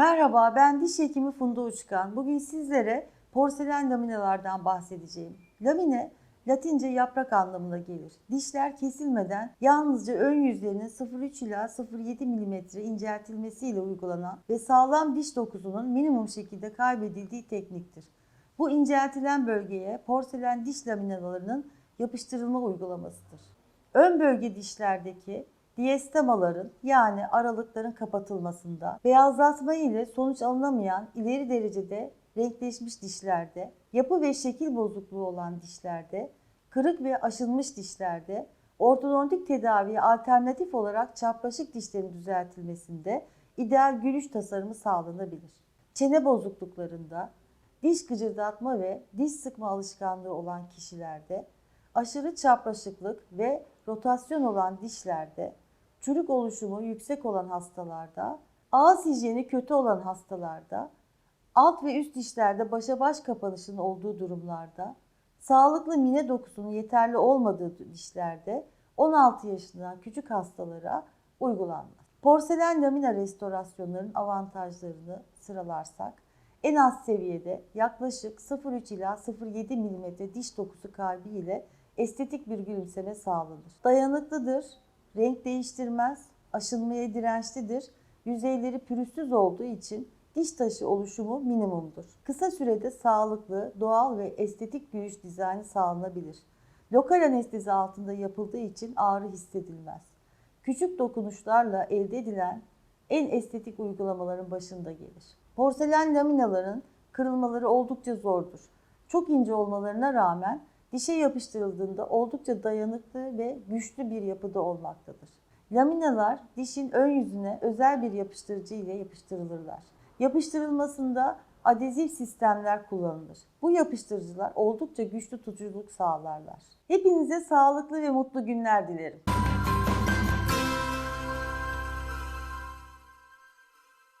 Merhaba, ben diş hekimi Funda Uçkan. Bugün sizlere porselen laminalardan bahsedeceğim. Lamine, Latince yaprak anlamına gelir. Dişler kesilmeden yalnızca ön yüzlerinin 0,3 ila 0,7 mm inceltilmesiyle uygulanan ve sağlam diş dokusunun minimum şekilde kaybedildiği tekniktir. Bu inceltilen bölgeye porselen diş laminalarının yapıştırılma uygulamasıdır. Ön bölge dişlerdeki diastemaların yani aralıkların kapatılmasında, beyazlatma ile sonuç alınamayan ileri derecede renkleşmiş dişlerde, yapı ve şekil bozukluğu olan dişlerde, kırık ve aşınmış dişlerde, ortodontik tedaviye alternatif olarak çapraşık dişlerin düzeltilmesinde ideal gülüş tasarımı sağlanabilir. Çene bozukluklarında, diş gıcırdatma ve diş sıkma alışkanlığı olan kişilerde, aşırı çapraşıklık ve rotasyon olan dişlerde, çürük oluşumu yüksek olan hastalarda, ağız hijyeni kötü olan hastalarda, alt ve üst dişlerde başa baş kapanışın olduğu durumlarda, sağlıklı mine dokusunun yeterli olmadığı dişlerde 16 yaşından küçük hastalara uygulanmaz. Porselen lamina restorasyonlarının avantajlarını sıralarsak, en az seviyede yaklaşık 0,3 ila 0,7 mm diş dokusu kaybı ile estetik bir gülümseme sağlanır. Dayanıklıdır, renk değiştirmez, aşınmaya dirençlidir, yüzeyleri pürüzsüz olduğu için diş taşı oluşumu minimumdur. Kısa sürede sağlıklı, doğal ve estetik gülüş dizaynı sağlanabilir. Lokal anestezi altında yapıldığı için ağrı hissedilmez. Küçük dokunuşlarla elde edilen en estetik uygulamaların başında gelir. Porselen laminaların kırılmaları oldukça zordur. Çok ince olmalarına rağmen dişe yapıştırıldığında oldukça dayanıklı ve güçlü bir yapıda olmaktadır. Laminalar dişin ön yüzüne özel bir yapıştırıcı ile yapıştırılırlar. Yapıştırılmasında adezif sistemler kullanılır. Bu yapıştırıcılar oldukça güçlü tutuculuk sağlarlar. Hepinize sağlıklı ve mutlu günler dilerim.